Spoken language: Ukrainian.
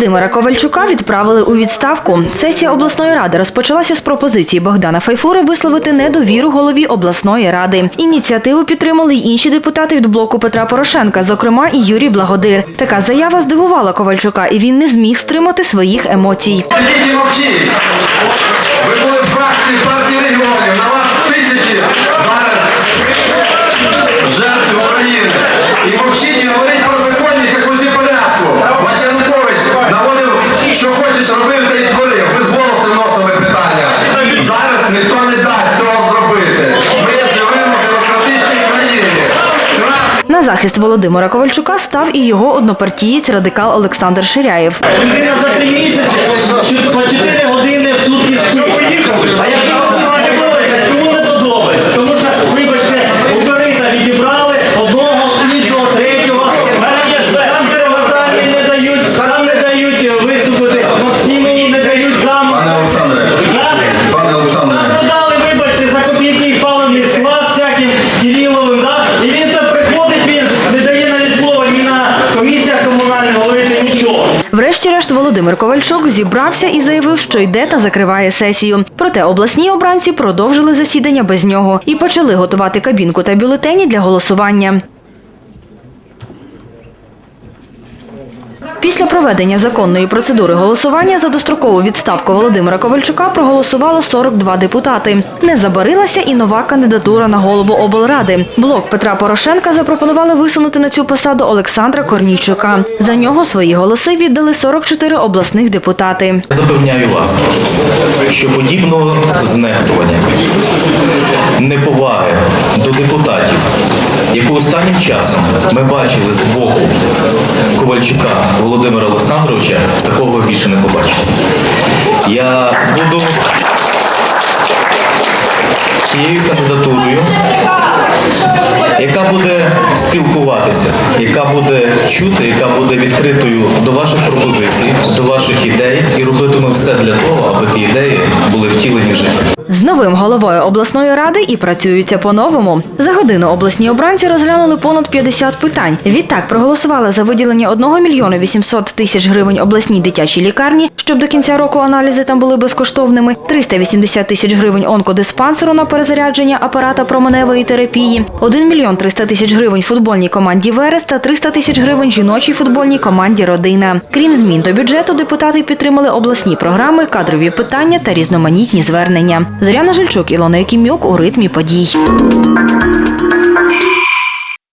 Володимира Ковальчука відправили у відставку. Сесія обласної ради розпочалася з пропозиції Богдана Файфури висловити недовіру голові обласної ради. Ініціативу підтримали й інші депутати від блоку Петра Порошенка, зокрема і Юрій Благодир. Така заява здивувала Ковальчука, і він не зміг стримати своїх емоцій. Ви були в фракції партії регіонів, на вас тисячі Захист Володимира Ковальчука став і його однопартієць радикал Олександр Ширяєв. Людина за три місяці по 4 Володимир Ковальчук зібрався і заявив, що йде та закриває сесію. Проте обласні обранці продовжили засідання без нього і почали готувати кабінку та бюлетені для голосування. Після проведення законної процедури голосування за дострокову відставку Володимира Ковальчука проголосувало 42 депутати. Не забарилася і нова кандидатура на голову облради. Блок Петра Порошенка запропонували висунути на цю посаду Олександра Корнійчука. За нього свої голоси віддали 44 обласних депутати. Запевняю вас, що подібного знехтування, неповаги до депутатів, яку останнім часом ми бачили з боку Ковальчука Володимира Олександровича, такого більше не побачимо. Я буду тією кандидатурою, яка буде спілкуватися, яка буде чути, яка буде відкритою до ваших пропозицій, до ваших ідей і робитиме все для того, новим головою обласної ради і працюються по-новому. За годину обласні обранці розглянули понад 50 питань. Відтак проголосували за виділення 1 мільйона 800 тисяч гривень обласній дитячій лікарні, щоб до кінця року аналізи там були безкоштовними, 380 тисяч гривень онкодиспансеру на перезарядження апарата променевої терапії, 1 мільйон 300 тисяч гривень футбольній команді Верес та 300 тисяч гривень жіночій футбольній команді Родина. Крім змін до бюджету, депутати підтримали обласні програми, кадрові питання та різноманітні звернення. Зоряна Жильчук, Ілона Якімюк у ритмі подій.